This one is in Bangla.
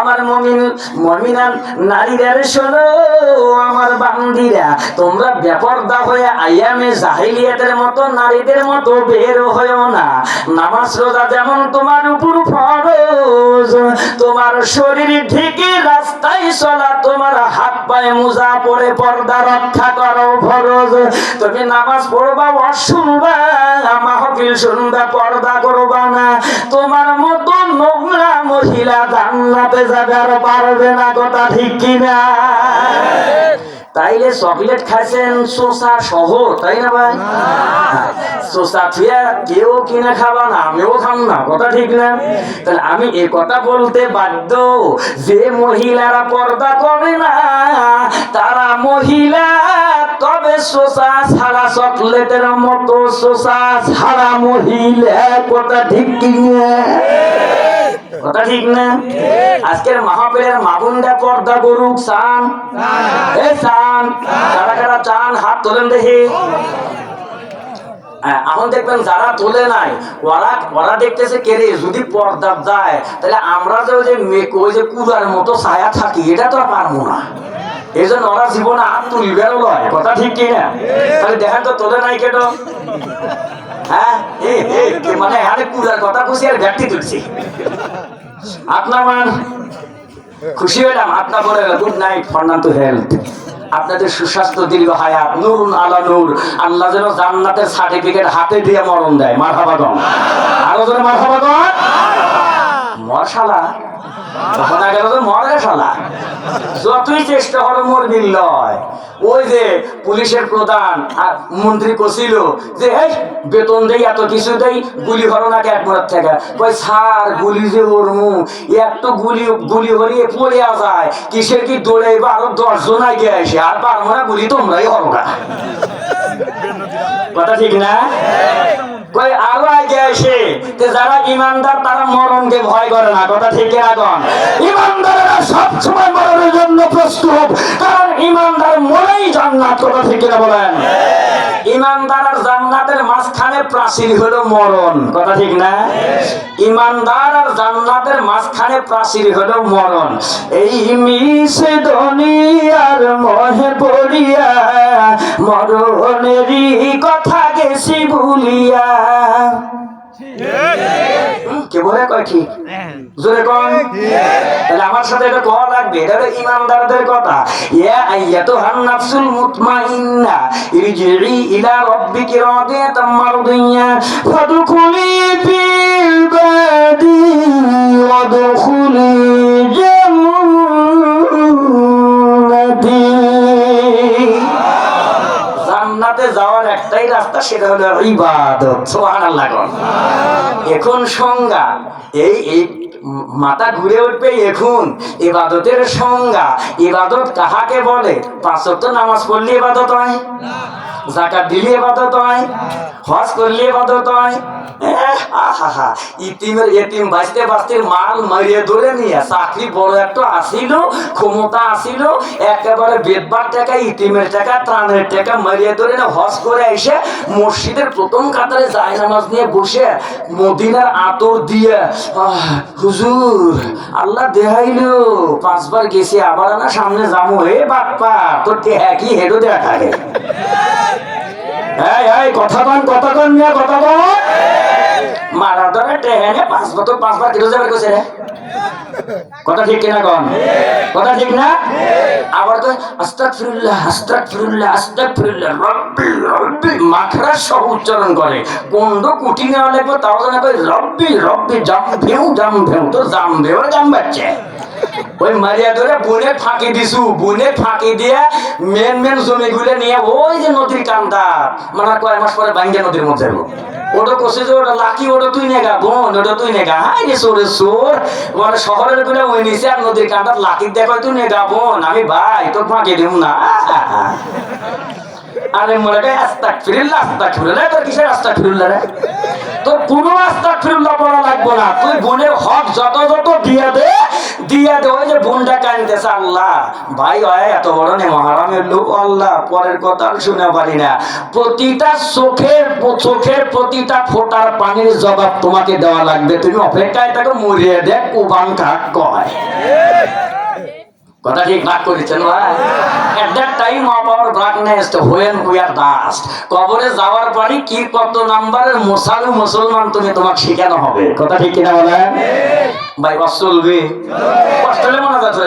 আমার মমিন মমিনান নারীদের শোনো আমার বান্দিরা, তোমরা বেপর্দা হয়ে আইয়ামে জাহিলিয়াতের মতো নারীদের মতো বের হয়েও না। নামাজ রোজা যেমন তোমার উপর ফরজ, তোমার শরীর ঠিকই রাস্তায় চলা, তোমার হাত পায়ে মোজা পরে পর্দা রক্ষা করো ফরজ। তুমি নামাজ পড়বা, ওয়াজ শুনবা, মাহফিল শুনবা, পর্দা করবা না। তোমার মতো নোংরা মহিলা জান্নাতে যাবে পারবে না কথা ঠিক কিনা? তাইলে চকলেট খাইছেন শোষা সহ তাই না ভাই? শোষা থুয়া কেউ কিনে খাবা না, আমিও খাম না, কথা ঠিক না? তাহলে আমি এ কথা বলতে বাধ্য, যে মহিলারা পর্দা করে না, তারা মহিলা শোষা ছাড়া চকলেটের মতো শোষা ছাড়া মহিলা কথা ঠিক কথা ঠিক না? আজকের পর্দা গরুক চান? এ চান? কারা কারা চান? হাত তোলেন দেখি। হ্যাঁ, এখন দেখবেন যারা তোলে নাই ওরা ওরা দেখতেছে কেরে যদি পর্দা যায় তাহলে আমরা যে ওই যে কুলার মতো ছায়া থাকি এটা তো আর পারব না। এই জন্য ওরা জীবনে তুলবেও লয়, কথা ঠিক কি না তাহলে দেখেন তো তোলে নাই কেটো। হ্যাঁ মানে আরে কুলার কথা খুশি আর ব্যক্তি তুলছি আপনার মান খুশি হলাম আপনার বলে গুড নাইট ফর্নান্ত হেলথ। আপনাদের সুস্বাস্থ্য, দীর্ঘ হায়াত নুরুন আলা নূর। আল্লাহ যেন জান্নাতের সার্টিফিকেট হাতে দিয়ে মরণ দেয়। মার হাবাগম আরও যেন মারহাবাগম মশালা তো শালা। যতই চেষ্টা করো মরবিল লয়। ওই যে পুলিশের প্রধান মন্ত্রী কছিল যে এই বেতন দেই, এত কিছু দেই, গুলি হরো নাকি এক মোড়ার থেকে? কই স্যার, গুলি যে হরমু একটু গুলি গুলি হরিয়ে পড়িয়া যায়। কিসের কি দৌড়ে বা আরও দশ জন আগে আসে? আর পারব না, গুলি তোমরাই হরো কথা ঠিক না? কই আরও যারা ইমানদার, তারা মরণকে ভয় করে না। কথা ঠিক এখন ইমানদারেরা সব সময় মরণের জন্য প্রস্তুত, কারণ ইমানদার মনেই জান্নাত। কথা ঠিক না বলেন? ইমানদার আর জান্নাতের মাঝখানে প্রাচীর হলো মরণ। কথা ঠিক না? ইমানদার আর জান্নাতের মাঝখানে প্রাচীর হলো মরণ। এই মিশে দুনিয়ার মহে পড়িয়া, মরণেরই কথা গেছি ভুলিয়া। কে বলে কয় ঠিক? জোরে কন। তাহলে আমার সাথে এটা কওয়া লাগবে, এটা ইমানদারদের কথা। ইয়া আইয়াতুহান নাফসুল মুতমাইন্না ইরজিই ইলা রাব্বিকি রাদিয়াতাম মারদিয়া, ফাদখুলি ফি ইবাদি ওয়াদখুলি একটাই রাস্তা, সেটা হলো ইবাদত। সুবহানাল্লাহ গণ। এখন সংজ্ঞা, এই মাথা ঘুরে উঠবে এখন ইবাদতের সংজ্ঞা। ইবাদত কাহাকে বলে? পাঁচ নামাজ পড়লে ইবাদত হয় জাকাত দিলে ইবাদত হয়, হজ করলে ইবাদত হয়। ইতিমের মাল মারিয়ে ধরে নিয়ে চাকরি বড় একটা ক্ষমতা একেবারে বেদবার টাকা, ইতিমের টাকা, ত্রাণের টাকা মারিয়ে ধরে না হজ করে এসে মসজিদের প্রথম কাতারে যায় নামাজ নিয়ে বসে, মদিনার আতর দিয়ে হুজুর, আল্লাহ দেখাইলো, পাঁচবার গেছি, আবার না সামনে যাব হে বাপ্পা, তোর কি হেডো দেখা এই কথা মারা ধরে টেহেনে পাঁচ বছর, পাঁচবার কিলো যাবে রে। কথা ঠিক কিনা কন? কথা ঠিক না? আবার তো আস্তাগফিরুল্লাহ আস্তাগফিরুল্লাহ আস্তাগফিরুল্লাহ, রব্বি রব্বি মাখরা সহ উচ্চারণ করে। কোন্ড কুটি নেওয়া লাগবে তাও জানা কই রব্বি রব্বি, জাম ভেউ জাম ভেউ তো জাম ভেউ জাম বাচ্চা ওই মারিয়া ধরে বুনে ফাঁকি দিছু, বুনে ফাঁকি দিয়ে মেন মেন জমি গুলে নিয়ে ওই যে নদীর কান্দা মানে কয়, মাস পরে বাঙ্গিয়া নদীর মধ্যে যাব। ওটা কষে যে ওটা লাকি, ওটা তুই নেগা, বোন, ওটা তুই নেগা। হাই রে সোরে সোর। মানে শহরেরগুলা ওই নিছে আর নদীর কাঁটার লাকি দেখো, তুই নেগা, বোন। আমি ভাই, তোর ফাঁকে দিব না। আরে মনে আস্তাক ফিরিল্লা আস্তাক ফিরিল্লা তোর কিসের আস্তাক ফিরিল্লা রে? তোর কোনো রাস্তা ফিরুল্লাহ পড়া লাগবে না। তুই বোনের হক যত যত দিয়ে দে দিয়ে দে, ওই যে বোনটা কানতেছে আল্লাহ। ভাই হয় এত বড় নে মহারামের লোক, আল্লাহ, পরের কথা শুনে পারি না। প্রতিটা চোখের চোখের প্রতিটা ফোটার পানির জবাব তোমাকে দেওয়া লাগবে। তুমি অপেক্ষায় তাকে মরিয়ে দেখ কাক কয়। কথা ঠিক ভাগ করেছেন ভাই? At that time of our brokenness when we are dust কবরে যাওয়ার পরে কি কত নাম্বারের মুসাল মুসলমান তুমি তোমার শেখানো হবে? কথা ঠিক কিনা বলেন? ভাই অসলবি অস্ট্রেলিয়া মনে যাচ্ছে